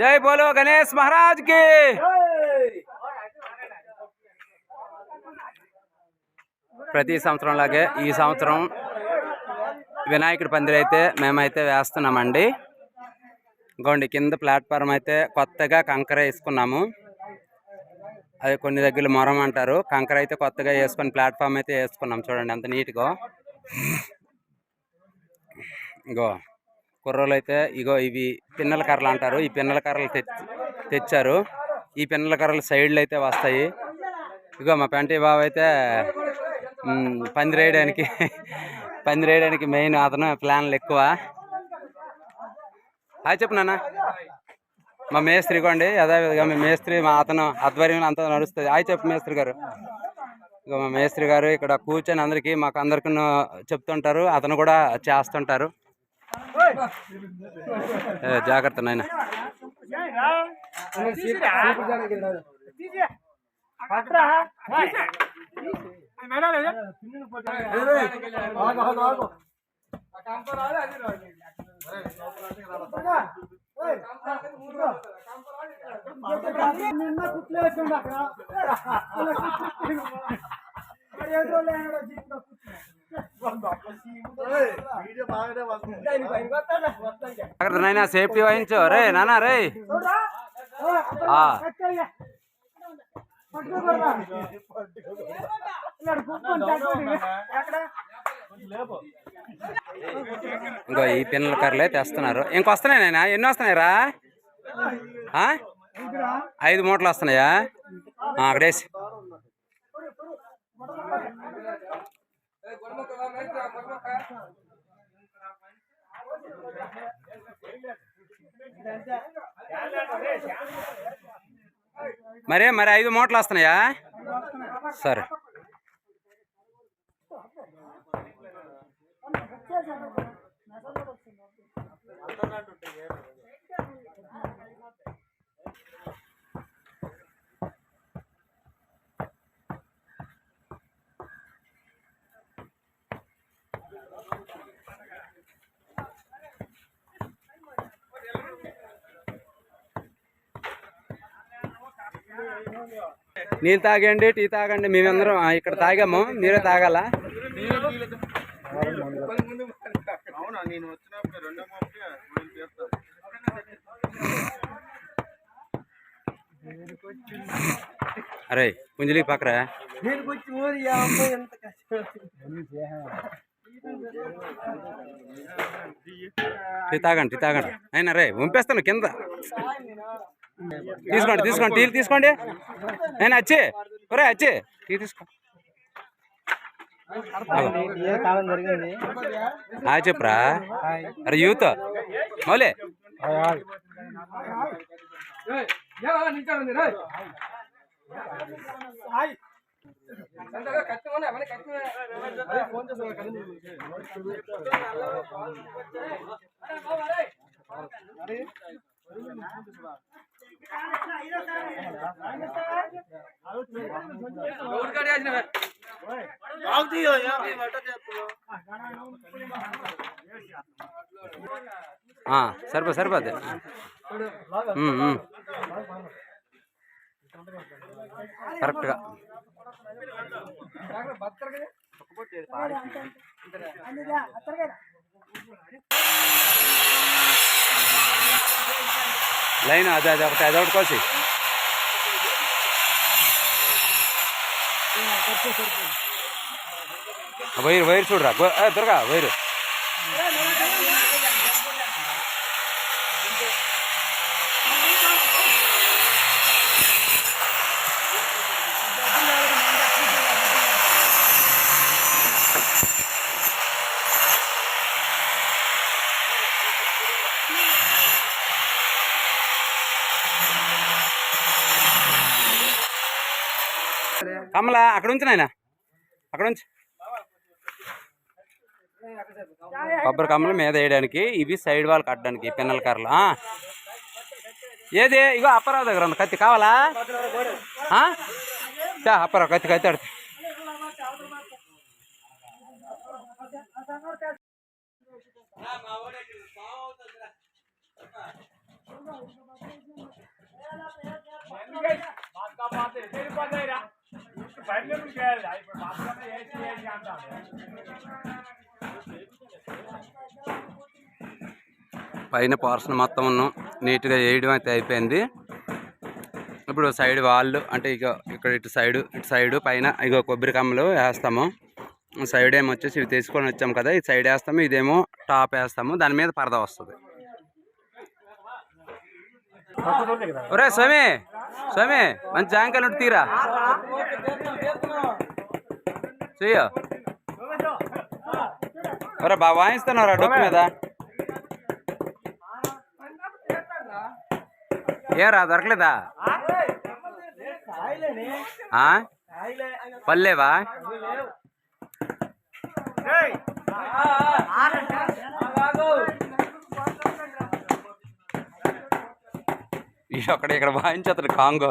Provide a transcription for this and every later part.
జై బోలో గణేష్ మహారాజ్కి ప్రతి సంవత్సరం లాగే ఈ సంవత్సరం వినాయకుడి పందిరి అయితే మేమైతే వేస్తున్నామండి. గోండి కింద ప్లాట్ఫారం అయితే కొత్తగా కంకర వేసుకున్నాము. అది కొన్ని దగ్గర మొరం అంటారు. కంకర అయితే కొత్తగా వేసుకొని ప్లాట్ఫామ్ అయితే వేసుకున్నాం. చూడండి ఎంత నీట్గా. గో కుర్రోలు అయితే ఇగో ఇవి పిన్నల కర్రలు అంటారు. ఈ పిన్నల కర్రలు తెచ్చి తెచ్చారు. ఈ పిన్నల కర్రలు సైడ్లు అయితే వస్తాయి. ఇగో మా పెంటి బాబు అయితే పందిరేయడానికి పందిరి వేయడానికి మెయిన్ అతను ప్లాన్లు ఎక్కువ. అది చెప్పు నాన్న. మా మేస్త్రి కొండి యథావిధిగా మీ మేస్త్రి మా అతను ఆధ్వర్యంలో అంతా నడుస్తుంది. అది చెప్పు మేస్త్రి గారు. ఇక మా మేస్త్రి గారు ఇక్కడ కూర్చొని అందరికీ మాకు అందరికీ చెప్తుంటారు. అతను కూడా చేస్తుంటారు. జాగ్రత్త నాయన. నిన్న కుట్లేసిండు అక్కడ. అక్కడ నైనా సేఫ్టీ వహించు. రే నానా రే. ఆ. ఇంకో ఈ పిన్నల కర్రలే తెస్తున్నారు ఇంకొస్తున్నాయి నాయన ఎన్ని వస్తున్నాయి రా? ఆ? ఐదు మూటలు వస్తున్నాయా? అక్కడేసి. మరే మరి ఐదు మూటలు వస్తున్నాయా? సరే. నీళ్ళు తాగండి టీ తాగండి మేమందరం ఇక్కడ తాగాము. మీరే తాగాల? అరే పుంజలి పక్కరా? టీ తాగండి టీ తాగండి. అయినా రే పంపేస్తాను కింద. తీసుకోండి తీసుకోండి టీలు తీసుకోండి. నేను వచ్చి ఒరే వచ్చి టీ తీసుకో. కాలం జరిగింది ఆ అరే యూత్. మౌలే. ఆ, సరిపో సరిపోద్ది ఉమ్, ఉమ్. కరెక్ట్గా. లైన్ అదే అదే ఒకటి అదొకటి కోసి వైరు వైరు చూడరా దుర్గా వైరు కమల అక్కడ ఉంచు నాయన. అక్కడ ఉంచు. కొబ్బరి కమ్మలు మీద వేయడానికి ఇవి సైడ్ వాల్ కట్టడానికి పిన్నల కర్రలు. ఏది? ఇగో అప్పరావు దగ్గర ఉంది. కత్తి కావాలా? అప్పరావు కత్తి కత్తి అడితే పైన పోర్షన్ మొత్తం నీట్గా వేయడం అయితే అయిపోయింది. ఇప్పుడు సైడ్ వాళ్ళు అంటే ఇక ఇక్కడ ఇటు సైడ్ ఇటు సైడ్ పైన ఇగో కొబ్బరి కమ్మలు వేస్తాము. సైడ్ ఏమో వచ్చేసి ఇవి తీసుకొని వచ్చాము కదా ఈ సైడ్ వేస్తాము ఇదేమో టాప్ వేస్తాము. దాని మీద పరద వస్తుంది. ఒరే స్వామి స్వామి మంచి జాంకాయలు తీరా. చెయ్య. ఒరే బాగా వాయిస్తున్నారా డొక్కు మీద. ఏ రా దొరకలేదా? ఆ? పల్లేవా? ఈ అక్కడ ఇక్కడ వాయించేస్తాడు కాంగో.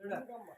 చూడ.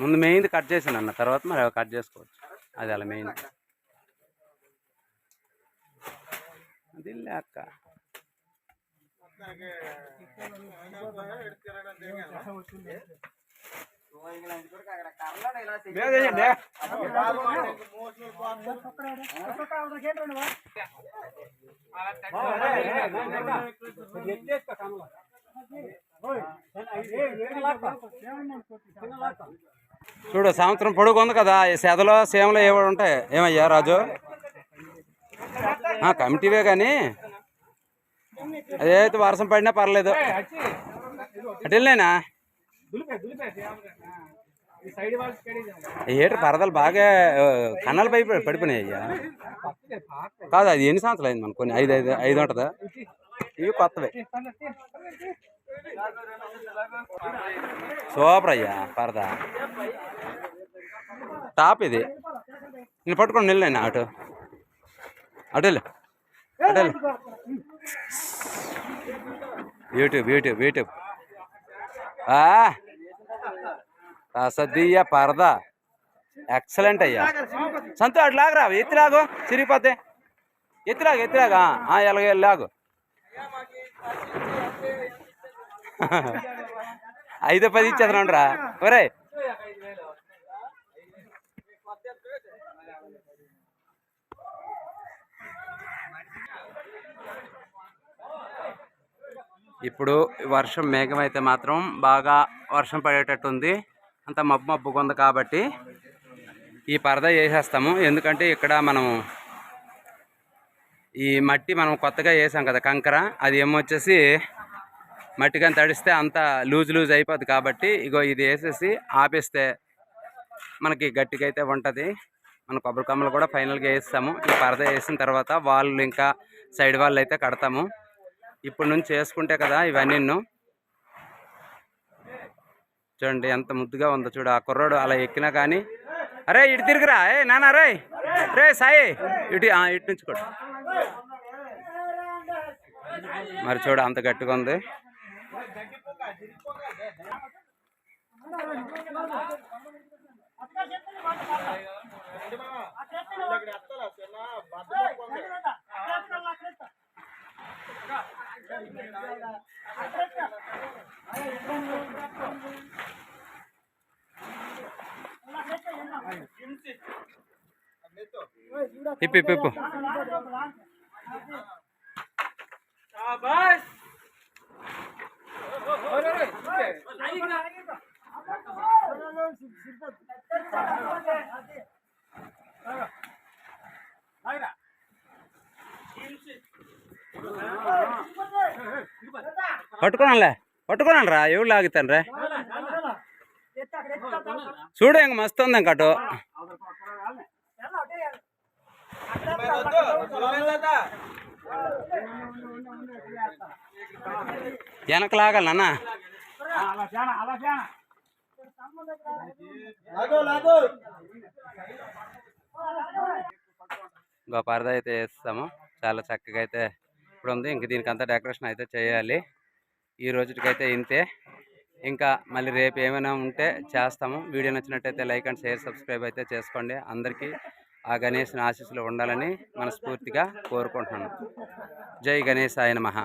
ముందు మెయిన్ కట్ చేసాను అన్న తర్వాత మరి అవి కట్ చేసుకోవచ్చు. అది అలా మెయిన్. అది లేక చూడు సంవత్సరం పొడుగు ఉంది కదా ఈ సెదలో సేమలో ఏవో ఉంటాయి. ఏమయ్యా రాజు? ఆ, కమిటీవే కానీ అదైతే వర్షం పడినా పర్లేదు. అటు వెళ్ళేనా ఏటి పరదలు బాగా ఆ, కన్నాల పై పడిపోయినాయి అయ్యా. కాదు అది ఎన్ని సంవత్సరాలు అయింది మనకు? కొన్ని ఐదు ఐదు ఐదు ఉంటుందా? ఇవి కొత్తవి. సూపర్ అయ్యా పరదా. టాప్ ఇది. నేను పట్టుకొని నిల్లేనా అటు. అటు వెళ్ళు. అటు వెళ్ళు. YouTube YouTube YouTube. సద్దీయ పరదా. ఎక్సలెంట్ అయ్యా. సంతో అటు లాగరా ఎత్తిలాగు చిరిగిపోతే ఎత్తిలాగు ఎత్తిలాగా ఎలాగ లాగు ఐదో పది ఇచ్చేస్తున్నాడు రా ఒరే ఇప్పుడు వర్షం మేఘం అయితే మాత్రం బాగా వర్షం పడేటట్టుంది. అంత మబ్బు మబ్బుగా ఉంది కాబట్టి ఈ పరద వేసేస్తాము. ఎందుకంటే ఇక్కడ మనం ఈ మట్టి మనం కొత్తగా వేసాం కదా కంకర. అది ఏమొచ్చేసి మట్టి కానీ తడిస్తే అంత లూజ్ లూజ్ అయిపోద్ది కాబట్టి ఇగో ఇది వేసేసి ఆపేస్తే మనకి గట్టిగా అయితే ఉంటుంది. మన కొబ్బరి కమ్మలు కూడా ఫైనల్గా వేస్తాము. ఈ పరద వేసిన తర్వాత వాళ్ళు ఇంకా సైడ్ వాళ్ళు అయితే కడతాము. ఇప్పుడు నుంచి చేసుకుంటే కదా ఇవన్నీ చూడండి ఎంత ముద్దుగా ఉందో చూడు ఆ కుర్రాడు అలా ఎక్కినా కానీ అరే ఇటు తిరిగిరా. ఏ నానా రే రే సాయి ఇటు ఇటు నుంచి కూడా మరి చూడు అంత గట్టిగా ఉంది. ఇప్పు ఇప్పు ఇప్పు పట్టుకోనాలే పట్టుకున్నానులే రా ఎవరు లాగుతాను రా చూడు ఇంక మస్తు ఉంది ఇంక అటు. వెనక లాగాలి నాన్న. ఇంకో పరద అయితే వేస్తాము. చాలా చక్కగా అయితే ఇప్పుడు ఉంది. ఇంక దీనికి అంతా డెకరేషన్ అయితే చేయాలి. ఈ రోజుకైతే ఇంతే. ఇంకా మళ్ళీ రేపు ఏమైనా ఉంటే చేస్తాము. వీడియో నచ్చినట్టయితే లైక్ అండ్ షేర్ సబ్స్క్రైబ్ అయితే చేసుకోండి. అందరికీ ఆ గణేష్ని ఆశీస్సులు ఉండాలని మనస్ఫూర్తిగా కోరుకుంటున్నాను. జై గణేష్ ఆయన మహా